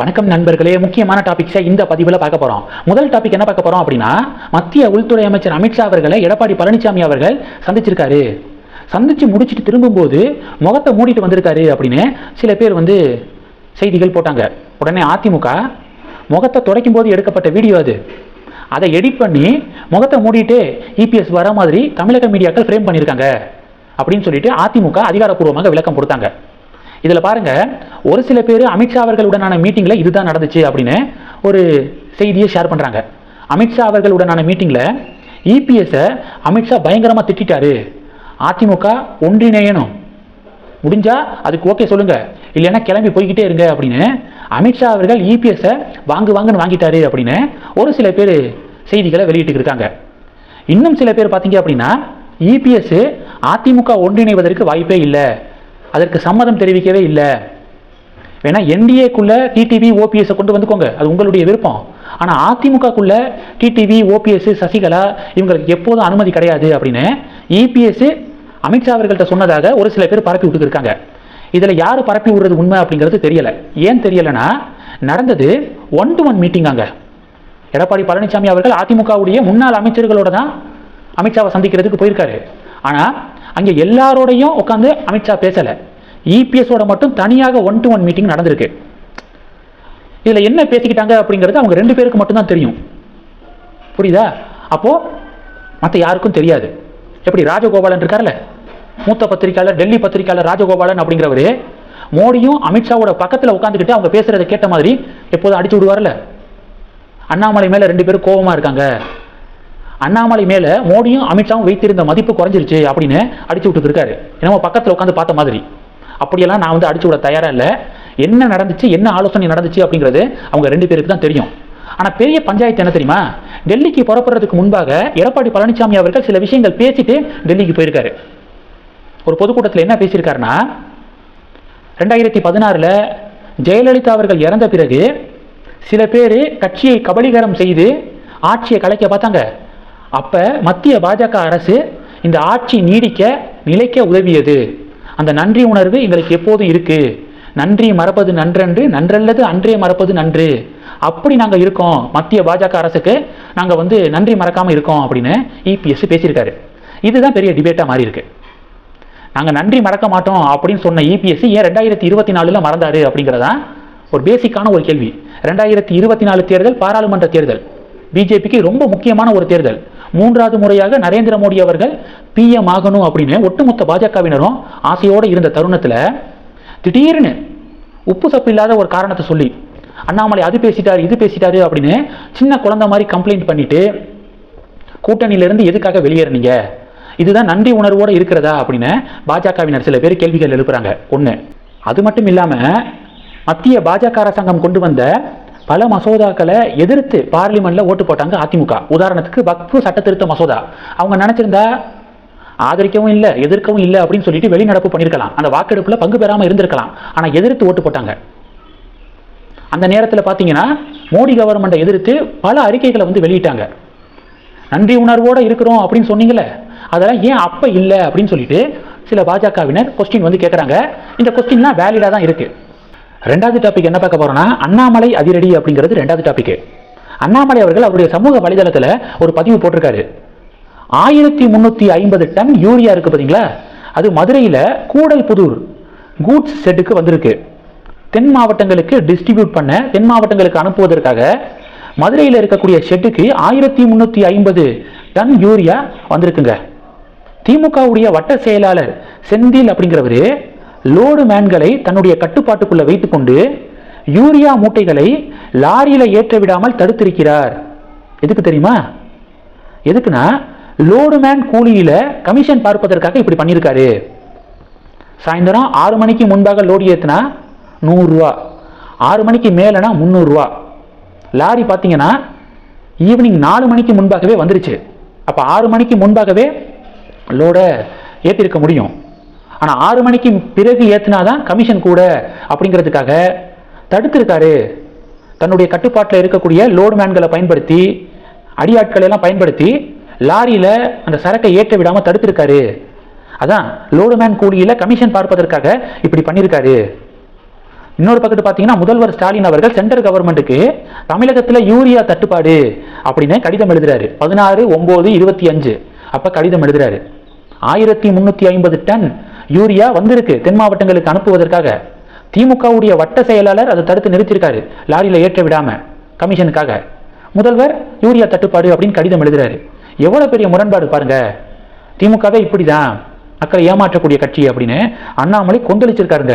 வணக்கம் நண்பர்களே முக்கியமான டாபிக்ஸை இந்த பதிவில் பார்க்க போகிறோம் முதல் டாபிக் என்ன பார்க்க போகிறோம் அப்படின்னா மத்திய உள்துறை அமைச்சர் அமித்ஷா அவர்களை எடப்பாடி பழனிசாமி அவர்கள் சந்திச்சிருக்காரு. சந்திச்சு முடிச்சுட்டு திரும்பும்போது முகத்தை மூடிட்டு வந்திருக்காரு அப்படின்னு சில பேர் வந்து செய்திகள் போட்டாங்க. உடனே அதிமுக முகத்தை துடைக்கும் போது எடுக்கப்பட்ட வீடியோ அது. அதை எடிட் பண்ணி முகத்தை மூடிட்டு இபிஎஸ் வர மாதிரி தமிழக மீடியாக்கள் ஃப்ரேம் பண்ணியிருக்காங்க அப்படின்னு சொல்லிட்டு அதிமுக அதிகாரப்பூர்வமாக விளக்கம் கொடுத்தாங்க. இதில் பாருங்க ஒரு சில பேர் அமித்ஷா அவர்களுடனான மீட்டிங்கில் இதுதான் நடந்துச்சு அப்படின்னு ஒரு செய்தியை ஷேர் பண்ணுறாங்க அமித்ஷா அவர்களுடனான மீட்டிங்கில் இபிஎஸை அமித்ஷா பயங்கரமாக திட்டாரு அதிமுக ஒன்றிணையணும். முடிஞ்சால் அதுக்கு ஓகே சொல்லுங்க. இல்லைன்னா கிளம்பி போய்கிட்டே இருங்க அப்படின்னு அமித்ஷா அவர்கள் இபிஎஸை வாங்கு வாங்குன்னு வாங்கிட்டாரு அப்படின்னு ஒரு சில பேர் செய்திகளை வெளியிட்டு இருக்காங்க. இன்னும் சில பேர் பார்த்தீங்க அப்படின்னா இபிஎஸ் அதிமுக ஒன்றிணைவதற்கு வாய்ப்பே இல்லை. அதற்கு சம்மதம் தெரிவிக்கவே இல்லை. வேணா என்டிஏக்குள்ளே டிடிவி ஓபிஎஸ் கொண்டு வந்துக்கோங்க. அது உங்களுடைய விருப்பம். ஆனால் அதிமுகக்குள்ளே டிடிவி ஓபிஎஸ் சசிகலா இவங்களுக்கு எப்போதும் அனுமதி கிடையாது அப்படின்னு இபிஎஸ் அமித்ஷா அவர்கள்ட்ட சொன்னதாக ஒரு சில பேர் பரப்பி விட்டுருக்காங்க இதில் யார் பரப்பி விடுறது உண்மை அப்படிங்கிறது தெரியலை. ஏன் தெரியலைன்னா நடந்தது ஒன் டு ஒன் மீட்டிங் அங்க. எடப்பாடி பழனிசாமி அவர்கள் அதிமுகவுடைய முன்னாள் அமைச்சர்களோட தான் அமித்ஷாவை சந்திக்கிறதுக்கு போயிருக்காரு. ஆனால் அங்கே எல்லாரோடையும் உட்காந்து அமித்ஷா பேசலை. இபிஎஸோட மட்டும் தனியாக ஒன் டு ஒன் மீட்டிங் நடந்திருக்கு. இதில் என்ன பேசிக்கிட்டாங்க அப்படிங்கிறது அவங்க ரெண்டு பேருக்கு மட்டும்தான் தெரியும். புரியுதா? அப்போது மற்ற யாருக்கும் தெரியாது. எப்படி ராஜகோபாலன் இருக்கார்ல? மூத்த பத்திரிக்கையாளர் டெல்லி பத்திரிக்கையாளர் ராஜகோபாலன் அப்படிங்கிறவரு மோடியும் அமித்ஷாவோட பக்கத்தில் உட்காந்துக்கிட்டு அவங்க பேசுகிறத கேட்ட மாதிரி எப்போதும் அடிச்சு விடுவார்ல. அண்ணாமலை மேலே ரெண்டு பேரும் கோபமாக இருக்காங்க. அண்ணாமலை மேலே மோடியும் அமித்ஷாவும் வைத்திருந்த மதிப்பு குறைஞ்சிருச்சு அப்படின்னு அடிச்சு விட்டுருக்காரு என்னமோ பக்கத்தில் உட்காந்து பார்த்த மாதிரி. அப்படியெல்லாம் நான் வந்து அடிச்சு விட தயாராக இல்லை. என்ன நடந்துச்சு என்ன ஆலோசனை நடந்துச்சு அப்படிங்கிறது அவங்க ரெண்டு பேருக்கு தான் தெரியும். ஆனால் பெரிய பஞ்சாயத்து என்ன தெரியுமா? டெல்லிக்கு புறப்படுறதுக்கு முன்பாக எடப்பாடி பழனிசாமி அவர்கள் சில விஷயங்கள் பேசிட்டு டெல்லிக்கு போயிருக்காரு. ஒரு பொதுக்கூட்டத்தில் என்ன பேசியிருக்காருன்னா ரெண்டாயிரத்தி பதினாறில் ஜெயலலிதா அவர்கள் இறந்த பிறகு சில பேர் கட்சியை கபலீகரம் செய்து ஆட்சியை கலைக்க பார்த்தாங்க. அப்போ மத்திய பாஜக அரசு இந்த ஆட்சி நீடிக்க நிலைக்க உதவியது. அந்த நன்றி உணர்வு எங்களுக்கு எப்போதும் இருக்குது நன்றி மறப்பது நன்றன்று நன்றல்லது அன்றே மறப்பது நன்று. அப்படி நாங்கள் இருக்கோம். மத்திய பாஜக அரசுக்கு நாங்கள் வந்து நன்றி மறக்காமல் இருக்கோம் அப்படின்னு இபிஎஸ் பேசியிருக்காரு. இதுதான் பெரிய டிபேட்டாக மாறி இருக்கு. நாங்கள் நன்றி மறக்க மாட்டோம் அப்படின்னு சொன்ன இபிஎஸ் ஏன் ரெண்டாயிரத்தி இருபத்தி நாலில் மறந்தாரு அப்படிங்கிறதா ஒரு பேசிக்கான ஒரு கேள்வி. ரெண்டாயிரத்தி இருபத்தி நாலு தேர்தல் பாராளுமன்ற தேர்தல். பிஜேபிக்கு ரொம்ப முக்கியமான ஒரு தேர்தல். மூன்றாவது முறையாக நரேந்திர மோடி அவர்கள் பிஎம் ஆகணும் அப்படின்னு ஒட்டுமொத்த பாஜகவினரும் ஆசையோடு இருந்த தருணத்தில் திடீர்னு உப்பு சப்பு இல்லாத ஒரு காரணத்தை சொல்லி அண்ணாமலை அது பேசிட்டாரு இது பேசிட்டாரு அப்படின்னு சின்ன குழந்தை மாதிரி கம்ப்ளைண்ட் பண்ணிட்டு கூட்டணியிலிருந்து எதுக்காக வெளியேறினீங்க? இதுதான் நன்றி உணர்வோடு இருக்கிறதா? அப்படின்னு பாஜகவினர் சில பேர் கேள்விகள் எழுப்புறாங்க. ஒன்று அது மட்டும் இல்லாமல் மத்திய பாஜக அரசாங்கம் கொண்டு வந்த பல மசோதாக்களை எதிர்த்து பார்லிமெண்ட்ல ஓட்டு போட்டாங்க அதிமுக. உதாரணத்துக்கு வக்ஃபு சட்ட திருத்த மசோதா. அவங்க நினைச்சிருந்தா ஆதரிக்கவும் இல்லை எதிர்க்கவும் இல்லை அப்படின்னு சொல்லிட்டு வெளிநடப்பு பண்ணியிருக்கலாம் அந்த வாக்கெடுப்பில் பங்கு பெறாமல் இருந்திருக்கலாம். ஆனால் எதிர்த்து ஓட்டு போட்டாங்க. அந்த நேரத்தில் பார்த்தீங்கன்னா மோடி கவர்மெண்ட்டை எதிர்த்து பல அறிக்கைகளை வந்து வெளியிட்டாங்க. நன்றி உணர்வோடு இருக்கிறோம் அப்படின்னு சொன்னீங்களே அதெல்லாம் ஏன் அப்போ இல்லை அப்படின்னு சொல்லிட்டு சில பாஜகவினர் கொஸ்டின் வந்து கேட்குறாங்க இந்த கொஸ்டின்லாம் வேலிடாக தான் இருக்குது ரெண்டாவது டாபிக் என்ன பார்க்க போறோம்னா அண்ணாமலை அதிரடி அப்படிங்கிறது ரெண்டாவது டாபிக் அண்ணாமலை அவர்கள் அவருடைய சமூக வலைதளத்தில் ஒரு பதிவு போட்டிருக்காரு. ஆயிரத்தி முந்நூற்றி ஐம்பது டன் யூரியா இருக்கு பார்த்தீங்களா அது மதுரையில் கூடல் புதூர் கூட்ஸ் செட்டுக்கு வந்திருக்கு. தென் மாவட்டங்களுக்கு டிஸ்ட்ரிபியூட் பண்ண தென் மாவட்டங்களுக்கு அனுப்புவதற்காக மதுரையில் இருக்கக்கூடிய ஷெட்டுக்கு ஆயிரத்தி முந்நூற்றி ஐம்பது டன் யூரியா வந்திருக்குங்க. திமுகவுடைய வட்ட செயலாளர் செந்தில் அப்படிங்கிறவரு லோடு மேன்களை தன்னுடைய கட்டுப்பாட்டுக்குள்ள வைத்துக்கொண்டு யூரியா மூட்டைகளை லாரியில் ஏற்ற விடாமல் தடுத்திருக்கிறார். எதுக்கு தெரியுமா? எதுக்குன்னா லோடு மேன் கூலியில் கமிஷன் பார்ப்பதற்காக இப்படி பண்ணியிருக்காரு சாயந்தரம் ஆறு மணிக்கு முன்பாக லோடு ஏற்றுனா நூறுரூவா. ஆறு மணிக்கு மேலேனா முந்நூறுரூவா. லாரி பார்த்தீங்கன்னா ஈவினிங் நாலு மணிக்கு முன்பாகவே வந்துருச்சு. அப்போ ஆறு மணிக்கு முன்பாகவே லோடை ஏற்றிருக்க முடியும். ஆனால் ஆறு மணிக்கு பிறகு ஏற்றினாதான் கமிஷன் கூட அப்படிங்கிறதுக்காக தடுத்திருக்காரு. தன்னுடைய கட்டுப்பாட்டில் இருக்கக்கூடிய லோடு மேன்களை பயன்படுத்தி அடியாட்களை எல்லாம் பயன்படுத்தி லாரியில் அந்த சரக்கை ஏற்ற விடாமல் தடுத்திருக்காரு. அதான் லோடு மேன் கூலியில் கமிஷன் பார்ப்பதற்காக இப்படி பண்ணியிருக்காரு இன்னொரு பக்கத்து பார்த்தீங்கன்னா முதல்வர் ஸ்டாலின் அவர்கள் சென்ட்ரல் கவர்மெண்ட்டுக்கு தமிழகத்தில் யூரியா தட்டுப்பாடு அப்படின்னு கடிதம் எழுதுறாரு. பதினாறு ஒம்பது இருபத்தி அஞ்சு. அப்போ கடிதம் எழுதுறாரு. ஆயிரத்தி முந்நூற்றி ஐம்பது டன் யூரியா வந்திருக்கு தென் மாவட்டங்களுக்கு அனுப்புவதற்காக. திமுகவுடைய வட்ட செயலாளர் அதை தடுத்து நிறுத்தியிருக்காரு லாரியில் ஏற்ற விடாம கமிஷனுக்காக. முதல்வர் யூரியா தட்டுப்பாடு அப்படின்னு கடிதம் எழுதுறாரு. எவ்வளோ பெரிய முரண்பாடு பாருங்க. திமுகவே இப்படி தான் மக்களை ஏமாற்றக்கூடிய கட்சி அப்படின்னு அண்ணாமலை கொந்தளிச்சிருக்காருங்க.